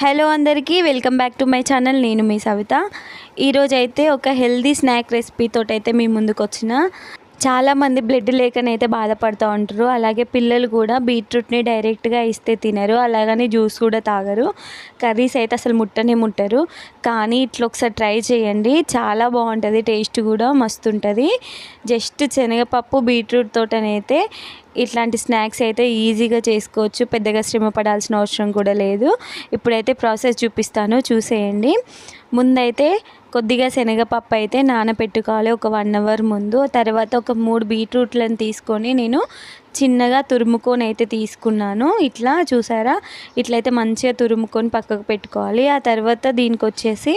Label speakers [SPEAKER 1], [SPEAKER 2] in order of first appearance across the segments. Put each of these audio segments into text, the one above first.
[SPEAKER 1] Hello అందరికీ welcome back to my channel. నేను మీ సవిత. ఈరోజైతే ఒక హెల్దీ స్నాక్ రెసిపీతో అయితే మీ ముందుకు వచ్చిన చాలామంది బ్లడ్ లేకనైతే బాధపడుతూ ఉంటారు. అలాగే పిల్లలు కూడా బీట్రూట్ని డైరెక్ట్గా ఇస్తే తినరు. అలాగని జ్యూస్ కూడా తాగరు. కర్రీస్ అయితే అసలు ముట్టనే ముట్టరు. కానీ ఇట్లా ఒకసారి ట్రై చేయండి. చాలా బాగుంటుంది. టేస్ట్ కూడా మస్తు ఉంటుంది జస్ట్ శనగపప్పు బీట్రూట్ తోటనైతే ఇట్లాంటి స్నాక్స్ అయితే ఈజీగా చేసుకోవచ్చు. పెద్దగా శ్రమ పడాల్సిన అవసరం కూడా లేదు. ఇప్పుడైతే ప్రాసెస్ చూపిస్తాను. చూసేయండి. ముందైతే కొద్దిగా శనగపప్పు అయితే నానబెట్టుకోవాలి ఒక వన్ అవర్ ముందు. తర్వాత ఒక మూడు బీట్రూట్లను తీసుకొని నేను చిన్నగా తురుముకొని అయితే తీసుకున్నాను. ఇట్లా చూసారా? ఇట్లయితే మంచిగా తురుముకొని పక్కకు పెట్టుకోవాలి. ఆ తర్వాత దీనికి వచ్చేసి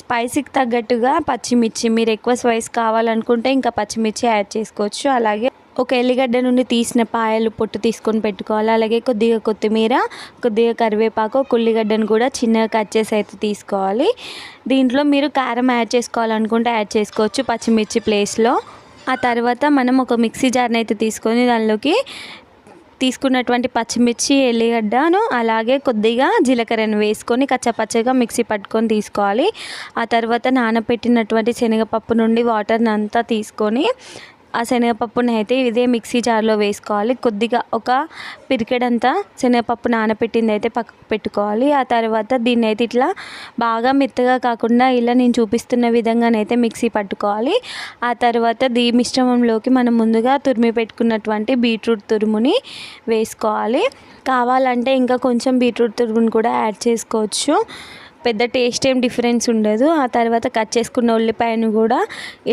[SPEAKER 1] స్పైసీకి తగ్గట్టుగా పచ్చిమిర్చి మీరు ఎక్కువ స్పైస్ కావాలనుకుంటే ఇంకా పచ్చిమిర్చి యాడ్ చేసుకోవచ్చు. అలాగే ఒక ఎల్లిగడ్డ నుండి తీసిన పాయలు పొట్టు తీసుకొని పెట్టుకోవాలి. అలాగే కొద్దిగా కొత్తిమీర కొద్దిగా కరివేపాకు ఒక ఉల్లిగడ్డను కూడా చిన్నగా కట్ చేసి అయితే తీసుకోవాలి. దీంట్లో మీరు కారం యాడ్ చేసుకోవాలనుకుంటే యాడ్ చేసుకోవచ్చు పచ్చిమిర్చి ప్లేస్లో. ఆ తర్వాత మనం ఒక మిక్సీ జార్ని అయితే తీసుకొని దానిలోకి తీసుకున్నటువంటి పచ్చిమిర్చి ఎల్లిగడ్డను అలాగే కొద్దిగా జీలకర్రను వేసుకొని కచ్చపచ్చగా మిక్సీ పట్టుకొని తీసుకోవాలి. ఆ తర్వాత నానబెట్టినటువంటి శనగపప్పు నుండి వాటర్ని అంతా తీసుకొని ఆ శనగపప్పుని అయితే ఇదే మిక్సీ జార్లో వేసుకోవాలి. కొద్దిగా ఒక పిరికెడంతా శనగపప్పు నానబెట్టింది అయితే పక్కకు పెట్టుకోవాలి. ఆ తర్వాత దీన్ని అయితే ఇట్లా బాగా మెత్తగా కాకుండా ఇలా నేను చూపిస్తున్న విధంగానైతే మిక్సీ పట్టుకోవాలి. ఆ తర్వాత దీ మిశ్రమంలోకి మనం ముందుగా తురిమి పెట్టుకున్నటువంటి బీట్రూట్ తురుముని వేసుకోవాలి. కావాలంటే ఇంకా కొంచెం బీట్రూట్ తురుముని కూడా యాడ్ చేసుకోవచ్చు. పెద్ద టేస్ట్ ఏం డిఫరెన్స్ ఉండదు. ఆ తర్వాత కట్ చేసుకున్న ఉల్లిపాయను కూడా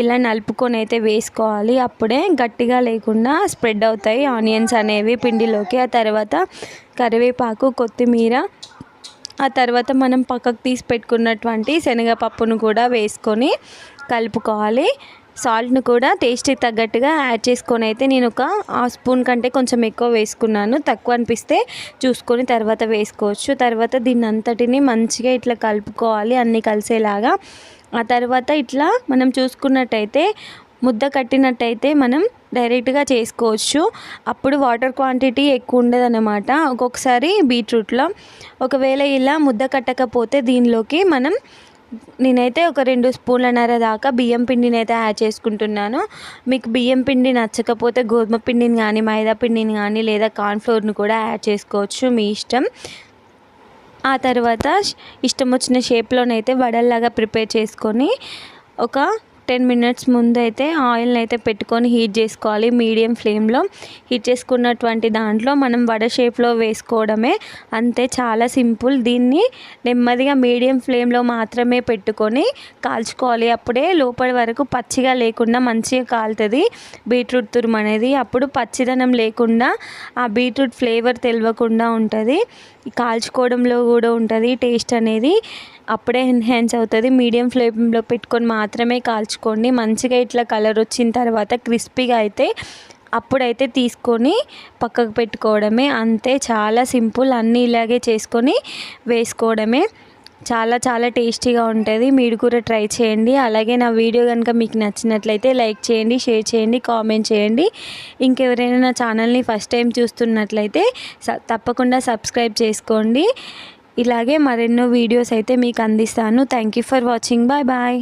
[SPEAKER 1] ఇలా నలుపుకొని అయితే వేసుకోవాలి. అప్పుడే గట్టిగా లేకుండా స్ప్రెడ్ అవుతాయి ఆనియన్స్ అనేవి పిండిలోకి. ఆ తర్వాత కరివేపాకు కొత్తిమీర ఆ తర్వాత మనం పక్కకు తీసి పెట్టుకున్నటువంటి శనగపప్పును కూడా వేసుకొని కలుపుకోవాలి. సాల్ట్ను కూడా టేస్ట్కి తగ్గట్టుగా యాడ్ చేసుకొని అయితే నేను ఒక స్పూన్ కంటే కొంచెం ఎక్కువ వేసుకున్నాను. తక్కువ అనిపిస్తే చూసుకొని తర్వాత వేసుకోవచ్చు. తర్వాత దీన్ని అంతటిని మంచిగా ఇట్లా కలుపుకోవాలి అన్నీ కలిసేలాగా. ఆ తర్వాత ఇట్లా మనం చూసుకున్నట్టయితే ముద్ద కట్టినట్టయితే మనం డైరెక్ట్గా చేసుకోవచ్చు. అప్పుడు వాటర్ క్వాంటిటీ ఎక్కువ ఉండదన్నమాట. ఒక్కొక్కసారి బీట్రూట్లో ఒకవేళ ఇలా ముద్ద కట్టకపోతే దీనిలోకి మనం నేనైతే ఒక రెండు స్పూన్లన్నర దాకా బియ్యం పిండిని అయితే యాడ్ చేసుకుంటున్నాను. మీకు బియ్యం పిండి నచ్చకపోతే గోధుమ పిండిని కానీ మైదా పిండిని కానీ లేదా కార్న్ఫ్లోర్ని కూడా యాడ్ చేసుకోవచ్చు మీ ఇష్టం. ఆ తర్వాత ఇష్టం వచ్చిన షేప్లోనైతే వడల్లాగా ప్రిపేర్ చేసుకొని ఒక టెన్ మినిట్స్ ముందు అయితే ఆయిల్ని అయితే పెట్టుకొని హీట్ చేసుకోవాలి మీడియం ఫ్లేమ్లో. హీట్ చేసుకున్నటువంటి దాంట్లో మనం వడ షేప్లో వేసుకోవడమే. అంతే చాలా సింపుల్. దీన్ని నెమ్మదిగా మీడియం ఫ్లేమ్లో మాత్రమే పెట్టుకొని కాల్చుకోవాలి. అప్పుడే లోపల వరకు పచ్చిగా లేకుండా మంచిగా కాలుతుంది బీట్రూట్ తురుము అనేది. అప్పుడు పచ్చిదనం లేకుండా ఆ బీట్రూట్ ఫ్లేవర్ తెలియకుండా ఉంటుంది. కాల్చుకోవడంలో కూడా ఉంటుంది. టేస్ట్ అనేది అప్పుడే ఎన్హాన్స్ అవుతుంది. మీడియం ఫ్లేమ్లో పెట్టుకొని మాత్రమే కాల్చుకోండి. మంచిగా ఇట్లా కలర్ వచ్చిన తర్వాత క్రిస్పీగా అయితే అప్పుడైతే తీసుకొని పక్కకు పెట్టుకోవడమే. అంతే చాలా సింపుల్. అన్నీ ఇలాగే చేసుకొని వేసుకోవడమే. చాలా చాలా టేస్టీగా ఉంటుంది. మీరు కూడా ట్రై చేయండి. అలాగే నా వీడియో కనుక మీకు నచ్చినట్లయితే లైక్ చేయండి షేర్ చేయండి కామెంట్ చేయండి. ఇంకెవరైనా నా ఛానల్ని ఫస్ట్ టైం చూస్తున్నట్లయితే తప్పకుండా సబ్స్క్రైబ్ చేసుకోండి. ఇలాగే మరెన్నో వీడియోస్ అయితే మీకు అందిస్తాను. Thank you for watching. Bye bye.